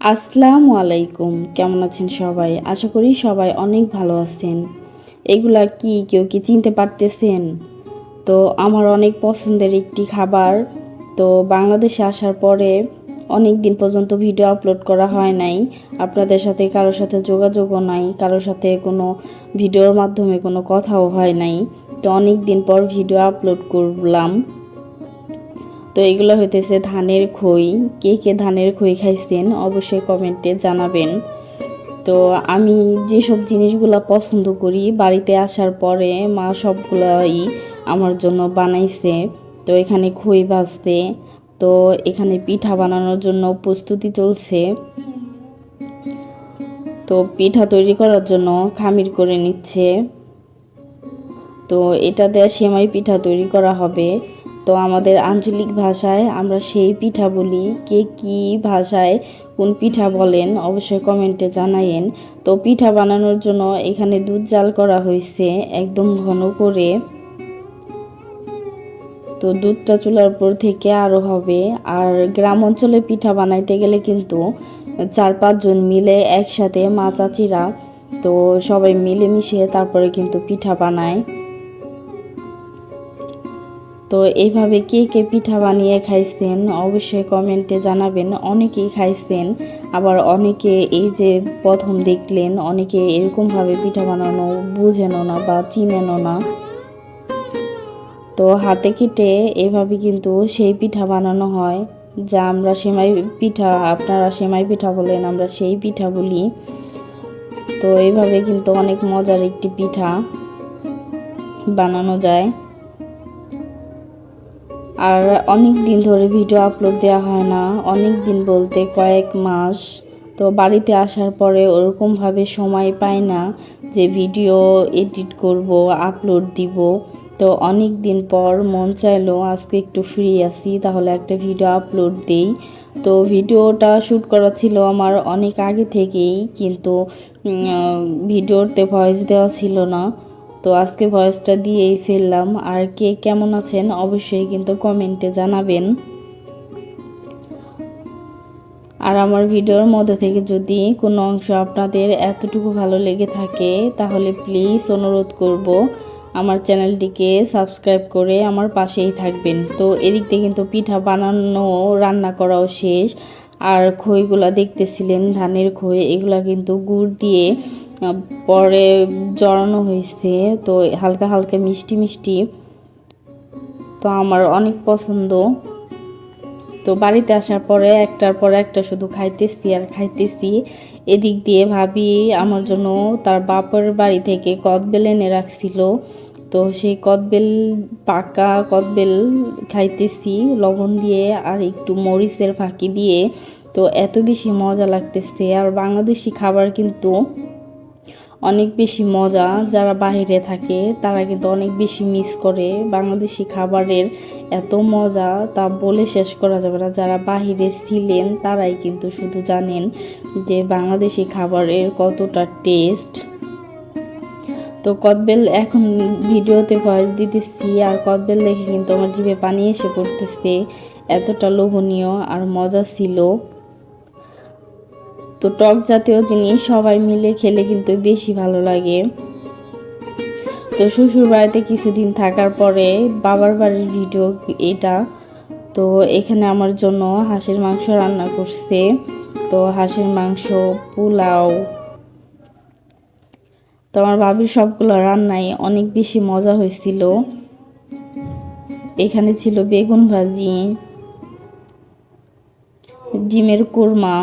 আসসালামু আলাইকুম। কেমন আছেন সবাই? আশা করি সবাই অনেক ভালো আছেন। এগুলা কি কেউ কি চিনতে পারতেছেন? তো আমার অনেক পছন্দের একটি খাবার। তো বাংলাদেশে আসার পরে অনেক দিন পর্যন্ত ভিডিও আপলোড করা হয় নাই। আপনাদের সাথে কারোর সাথে যোগাযোগও নাই, কারোর সাথে কোনো ভিডিওর মাধ্যমে কোনো কথাও হয় নাই। তো অনেক দিন পর ভিডিও আপলোড করলাম। তো এগুলো হইতেছে ধানের খই। কে কে ধানের খই খাইছেন অবশ্যই কমেন্টে জানাবেন। তো আমি যেসব জিনিসগুলো পছন্দ করি, বাড়িতে আসার পরে মা সবগুলাই আমার জন্য বানাইছে। তো এখানে খই ভাজতে, তো এখানে পিঠা বানানোর জন্য প্রস্তুতি চলছে। তো পিঠা তৈরি করার জন্য খামির করে নিচ্ছে। তো এটা দেওয়া সেমাই পিঠা তৈরি করা হবে। তো আমাদের আঞ্চলিক ভাষায় আমরা সেই পিঠা বলি। কে কি ভাষায় কোন পিঠা বলেন অবশ্যই কমেন্টে জানাইন তো পিঠা বানানোর জন্য এখানে দুধ জাল করা হয়েছে একদম ঘন করে। তো দুধটা চুলার উপর থেকে আরও হবে। আর গ্রাম অঞ্চলে পিঠা বানাইতে গেলে কিন্তু চার পাঁচজন মিলে একসাথে মা চাচিরা তো সবাই মিলেমিশে তারপরে কিন্তু পিঠা বানায়। তো এইভাবে কে কে পিঠা বানিয়ে খাইছেন অবশ্যই কমেন্টে জানাবেন। অনেকেই খাইছেন, আবার অনেকে এই যে প্রথম দেখলেন, অনেকে এরকমভাবে পিঠা বানানো বুঝেনও না বা চিনেনও না। তো হাতে কেটে এভাবে কিন্তু সেই পিঠা বানানো হয়, যা আমরা সেমাই পিঠা, আপনারা সেমাই পিঠা বলেন, আমরা সেই পিঠা বলি। তো এইভাবে কিন্তু অনেক মজার একটি পিঠা বানানো যায়। আর অনেক দিন ধরে ভিডিও আপলোড দেওয়া হয় না। অনেক দিন বলতে কয়েক মাস। তো বাড়িতে আসার পরে ওরকমভাবে সময় পাই না যে ভিডিও এডিট করব আপলোড দিব। তো অনেক দিন পর মন চাইলো আজকে একটু ফ্রি আছি, তাহলে একটা ভিডিও আপলোড দেই। তো ভিডিওটা শ্যুট করা ছিল আমার অনেক আগে থেকেই, কিন্তু ভিডিওতে ভয়েস দেওয়া ছিল না। তো আজকে ভয়েসটা দিয়েই ফেললাম। আর কে কেমন আছেন অবশ্যই কিন্তু কমেন্টে জানাবেন। আর আমার ভিডিওর মধ্যে থেকে যদি কোনো অংশ আপনাদের এতটুকু ভালো লেগে থাকে, তাহলে প্লিজ অনুরোধ করব আমার চ্যানেলটিকে সাবস্ক্রাইব করে আমার পাশেই থাকবেন। তো এদিক থেকে কিন্তু পিঠা বানানো, রান্না করাও শেষ। আর খইগুলা দেখতেছিলেন ধানের খই, এগুলা কিন্তু গুড় দিয়ে পরে জড়ানো হয়েছে, তো হালকা হালকা মিষ্টি মিষ্টি। তো আমার অনেক পছন্দ। তো বাড়িতে আসার পরে একটার পর একটা শুধু খাইতেছি আর খাইতেছি। এদিক দিয়ে ভাবি আমার জন্য তার বাপের বাড়ি থেকে কদবেল এনে রাখছিল। তো সেই কদবেল, পাকা কদবেল খাইতেছি, লবণ দিয়ে আর একটু মরিচের ফাঁকি দিয়ে। তো এত বেশি মজা লাগতেছে। আর বাংলাদেশি খাবার কিন্তু অনেক বেশি মজা যারা বাহিরে থাকে, তারা কিন্তু অনেক বেশি মিস করে। বাংলাদেশি খাবারের এত মজা তা বলে শেষ করা যাবে না। যারা বাহিরে ছিলেন, তারাই কিন্তু শুধু জানেন যে বাংলাদেশি খাবারের কতটা টেস্ট তো কদবেল, এখন ভিডিওতে ভয়েস দিতেছি, আর কদবেল দেখে কিন্তু আমার জিভে পানি এসে পড়তেছে। এতটা লোভনীয় আর মজা ছিল। তো টক জাতীয় জিনিস সবাই মিলে খেলে কিন্তু বেশি ভালো লাগে। তো শ্বশুর বাড়িতে কিছুদিন থাকার পরে বাবার বাড়ির ভিডিও এটা, তো এখানে আমার জন্য হাঁসের মাংস রান্না করছে। তো হাঁসের মাংস, পোলাও, তো আমার ভাবির সবগুলো রান্নাই অনেক বেশি মজা হয়েছিল। এখানে ছিল বেগুন ভাজি, ডিমের কোরমা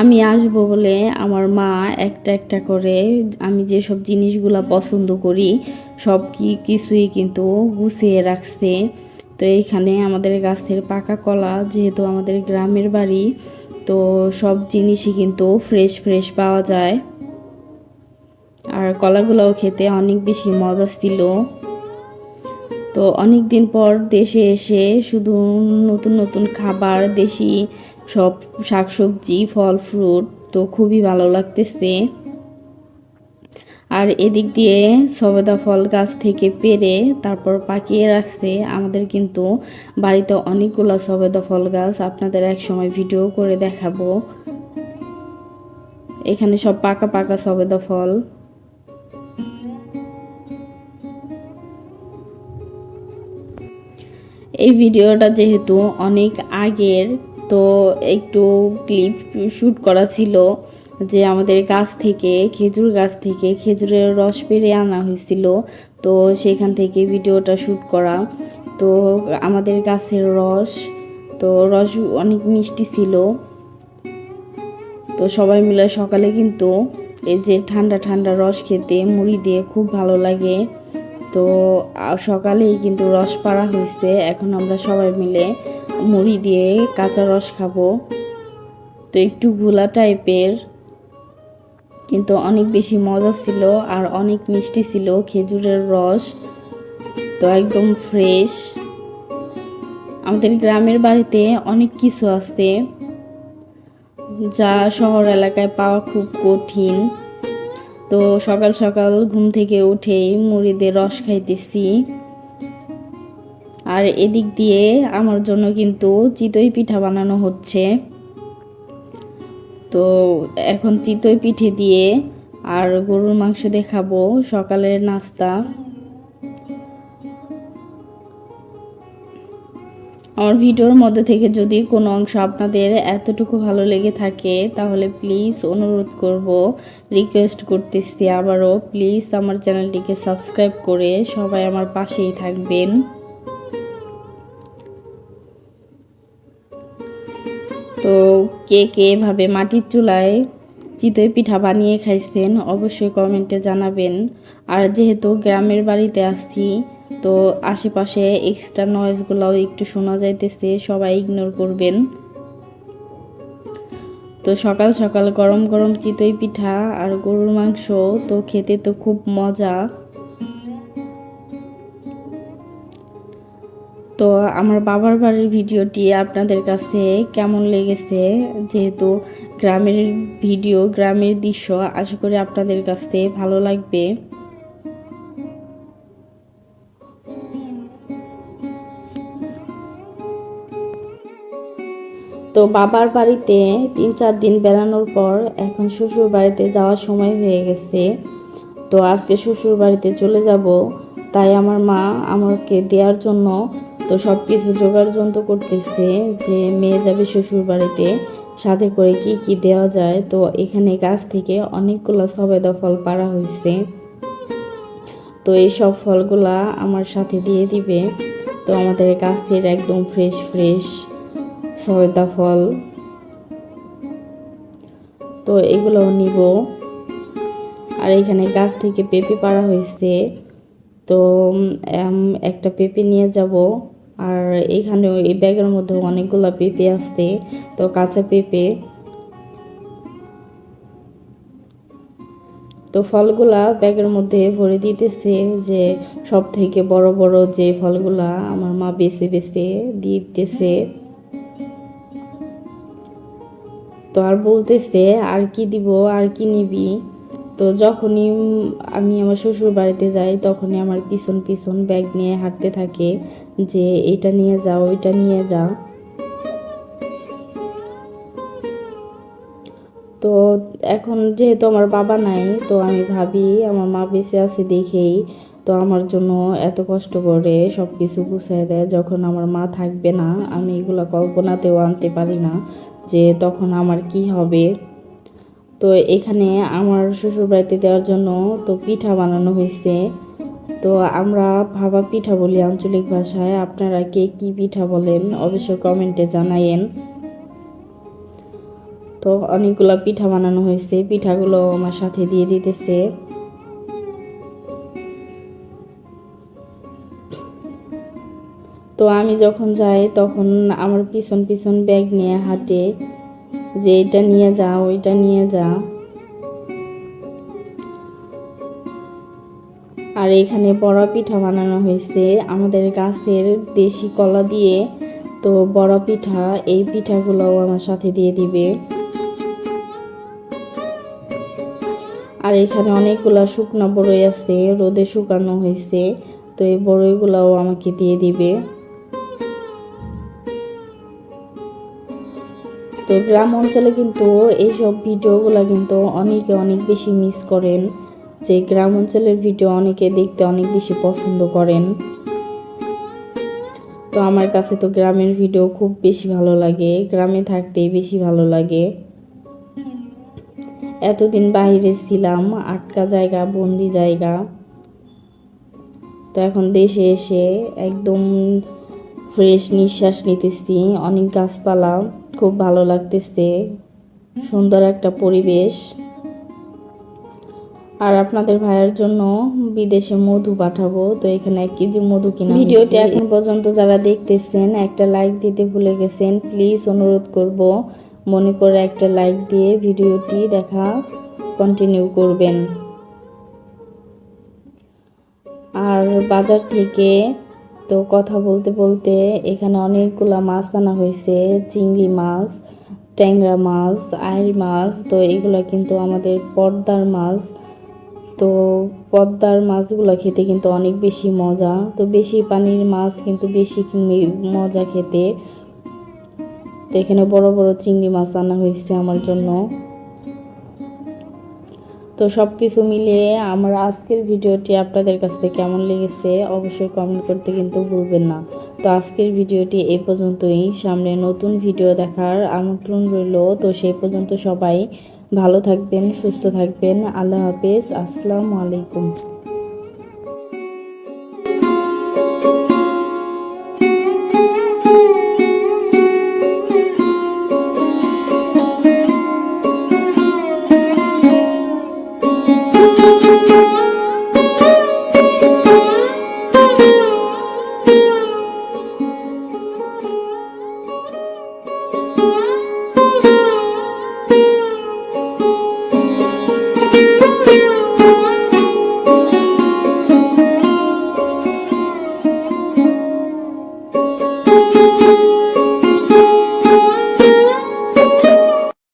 আমি আসব বলে আমার মা একটা একটা করে আমি যেসব জিনিসগুলো পছন্দ করি, সব কি কিছুই কিন্তু গুছিয়ে রাখছে। তো এইখানে আমাদের গাছের পাকা কলা যেহেতু আমাদের গ্রামের বাড়ি, তো সব জিনিসই কিন্তু ফ্রেশ ফ্রেশ পাওয়া যায়। আর কলাগুলোও খেতে অনেক বেশি মজা ছিল। তো অনেক দিন পর দেশে এসে শুধু নতুন নতুন খাবার, দেশি সব শাকসবজি, ফল ফ্রুট তো খুবই ভালো লাগতেছে। আর এদিক দিয়ে সবেদা ফল গাছ থেকে পেরে তারপর পাকিয়ে রাখছে। আমাদের কিন্তু বাড়িতে অনেকগুলো সবেদা ফল গাছ আপনাদের এক সময় ভিডিও করে দেখাবো। এখানে সব পাকা পাকা সবেদা ফল। এই ভিডিওটা যেহেতু অনেক আগের তো একটু ক্লিপ শ্যুট করা ছিল যে আমাদের গাছ থেকে, খেজুর গাছ থেকে খেজুরের রস পেরে আনা হয়েছিল। তো সেখান থেকে ভিডিওটা শ্যুট করা। তো আমাদের গাছের রস, তো রস অনেক মিষ্টি ছিল। তো সবাই মিলে সকালে কিন্তু এই যে ঠান্ডা ঠান্ডা রস খেতে, মুড়ি দিয়ে খুব ভালো লাগে। তো সকালেই কিন্তু রস পাড়া হয়েছে। এখন আমরা সবাই মিলে মুড়ি দিয়ে কাঁচা রস খাব। তো একটু ঘোলা টাইপের, কিন্তু অনেক বেশি মজা ছিল আর অনেক মিষ্টি ছিল খেজুরের রস। তো একদম ফ্রেশ। আমাদের গ্রামের বাড়িতে অনেক কিছু আছে যা শহর এলাকায় পাওয়া খুব কঠিন। তো সকাল সকাল ঘুম থেকে উঠেই মুড়িদের রস খাইতেছি। আর এদিক দিয়ে আমার জন্য কিন্তু চিতই পিঠা বানানো হচ্ছে। তো এখন চিতই পিঠে দিয়ে আর গরুর মাংস দেখাবো সকালের নাস্তা। আমার ভিডিওর মধ্যে থেকে যদি কোনো অংশ আপনাদের এতটুকু ভালো লেগে থাকে, তাহলে প্লিজ অনুরোধ করব রিকোয়েস্ট করতেছি আবারও। প্লিজ আমার চ্যানেলটিকে সাবস্ক্রাইব করে সবাই আমার পাশেই থাকবেন। কে কে এভাবে মাটির চুলায় চিতই পিঠা বানিয়ে খাইছেন অবশ্যই কমেন্টে জানাবেন। আর যেহেতু গ্রামের বাড়িতে আসছি, তো আশেপাশে এক্সট্রা নয়েজগুলোও একটু শোনা যাইতেছে, সবাই ইগনোর করবেন। তো সকাল সকাল গরম গরম চিতই পিঠা আর গরুর মাংস, তো খেতে তো খুব মজা। তো আমার বাবার বাড়ির ভিডিওটি আপনাদের কাছে কেমন লেগেছে? যেহেতু গ্রামের ভিডিও, গ্রামের দৃশ্য, আশা করি আপনাদের কাছে ভালো লাগবে। তো বাবার বাড়িতে তিন চার দিন বেড়ানোর পর এখন শ্বশুর বাড়িতে যাওয়ার সময় হয়ে গেছে। তো আজকে শ্বশুর বাড়িতে চলে যাব। তাই আমার মা আমাকে দেওয়ার জন্য তো সব কিছু জোগাড় যন্ত্র করতেছে যে মেয়ে যাবে শ্বশুর বাড়িতে, সাথে করে কি কি দেওয়া যায়। তো এখানে গাছ থেকে অনেকগুলো সবেদা ফল পাড়া হয়েছে তো এই সব ফলগুলা আমার সাথে দিয়ে দিবে। তো আমাদের গাছের একদম ফ্রেশ ফ্রেশ সবেদা ফল। তো এগুলোও নিব। আর এখানে গাছ থেকে পেঁপে পাড়া হয়েছে তো একটা পেঁপে নিয়ে যাব। আর এখানে এই ব্যাগের মধ্যে অনেকগুলো পেঁপে আসছে। তো কাঁচা পেঁপে, তো ফলগুলা ব্যাগের মধ্যে ভরে দিতেছে যে সব থেকে বড় বড় যে ফলগুলা আমার মা বেছে বেছে দিতেছে। তো আর বলতেছে, আর কি দিব, আর কি নিবি? তো যখনই আমি আমার শ্বশুর বাড়িতে যাই, তখনই আমার পিছন পিছন ব্যাগ নিয়ে হাঁটতে থাকে যে, এটা নিয়ে যাও ওইটা নিয়ে যাও। তো এখন যেহেতু আমার বাবা নাই, তো আমি ভাবি, আমার মা বেঁচে আছে দেখেই, তো আমার জন্য এত কষ্ট করে সব কিছু গুছাই দেয়। যখন আমার মা থাকবে না, আমি এগুলো কল্পনাতেও আনতে পারি না যে, তখন আমার কি হবে? তো এখানে আমার শ্বশুরবাড়িতে দেওয়ার জন্য তো পিঠা বানানো হয়েছে। তো আমরা ভাবা পিঠা বলি আঞ্চলিক ভাষায়, আপনারা কে কী পিঠা বলেন অবশ্যই কমেন্টে জানাইন তো অনেকগুলো পিঠা বানানো হয়েছে, পিঠাগুলো আমার সাথে দিয়ে দিতেছে। তো আমি যখন যাই তখন আমার পিছন পিছন ব্যাগ নিয়ে হাঁটে। যে এটা নিয়ে যা ওইটা নিয়ে যা আর এখানে বড়া পিঠা বানানো হয়েছে। আমাদের গাছের দেশি কলা দিয়ে তো বড়া পিঠা এই পিঠাগুলোও আমার সাথে দিয়ে দিবে। আর এখানে অনেকগুলা শুকনো বড়ই আছে, রোদে শুকানো হয়েছে, তো এই বড়ইগুলাও আমাকে দিয়ে দিবে। তো গ্রাম অঞ্চলে কিন্তু এইসব ভিডিওগুলো কিন্তু অনেকে অনেক বেশি মিস করেন, যে গ্রাম অঞ্চলের ভিডিও অনেকে দেখতে অনেক বেশি পছন্দ করেন। তো আমার কাছে তো গ্রামের ভিডিও খুব বেশি ভালো লাগে, গ্রামে থাকতেই বেশি ভালো লাগে। এতদিন বাইরে ছিলাম, আটকা জায়গা, বন্দি জায়গা। তো এখন দেশে এসে একদম ফ্রেশ নিঃশ্বাস নিতেছি, অনেক গাছপালা। খুব ভালো লাগতেছে। সুন্দর একটা পরিবেশ। আর আপনাদের ভাইয়ের জন্য বিদেশে মধু পাঠাবো। তো এখানে এক কেজি মধু কিনা ভিডিওটি এখন পর্যন্ত যারা দেখতেছেন, একটা লাইক দিতে ভুলে গেছেন, প্লিজ অনুরোধ করব, মনে করে একটা লাইক দিয়ে ভিডিওটি দেখা কন্টিনিউ করবেন। আর বাজার থেকে তো কথা বলতে বলতে এখানে অনেকগুলা মাছ আনা হয়েছে, চিংড়ি মাছ, ট্যাংরা মাছ আইর মাছ, তো এগুলো কিন্তু আমাদের পর্দার মাছ। তো পদ্মার মাছগুলো খেতে কিন্তু অনেক বেশি মজা, তো বেশি পানির মাছ কিন্তু বেশি মজা খেতে। তো এখানে বড় বড় চিংড়ি মাছ আনা হয়েছে আমার জন্য। তো সব কিছু মিলিয়ে আমার আজকের ভিডিওটি আপনাদের কাছ থেকে কেমন লেগেছে অবশ্যই কমেন্ট করতে কিন্তু ভুলবেন না। তো আজকের ভিডিওটি এই পর্যন্তই। সামনে নতুন ভিডিও দেখার আমন্ত্রণ রইল। তো সেই পর্যন্ত সবাই ভালো থাকবেন, সুস্থ থাকবেন। আল্লাহ হাফেজ। আসসালামু আলাইকুম।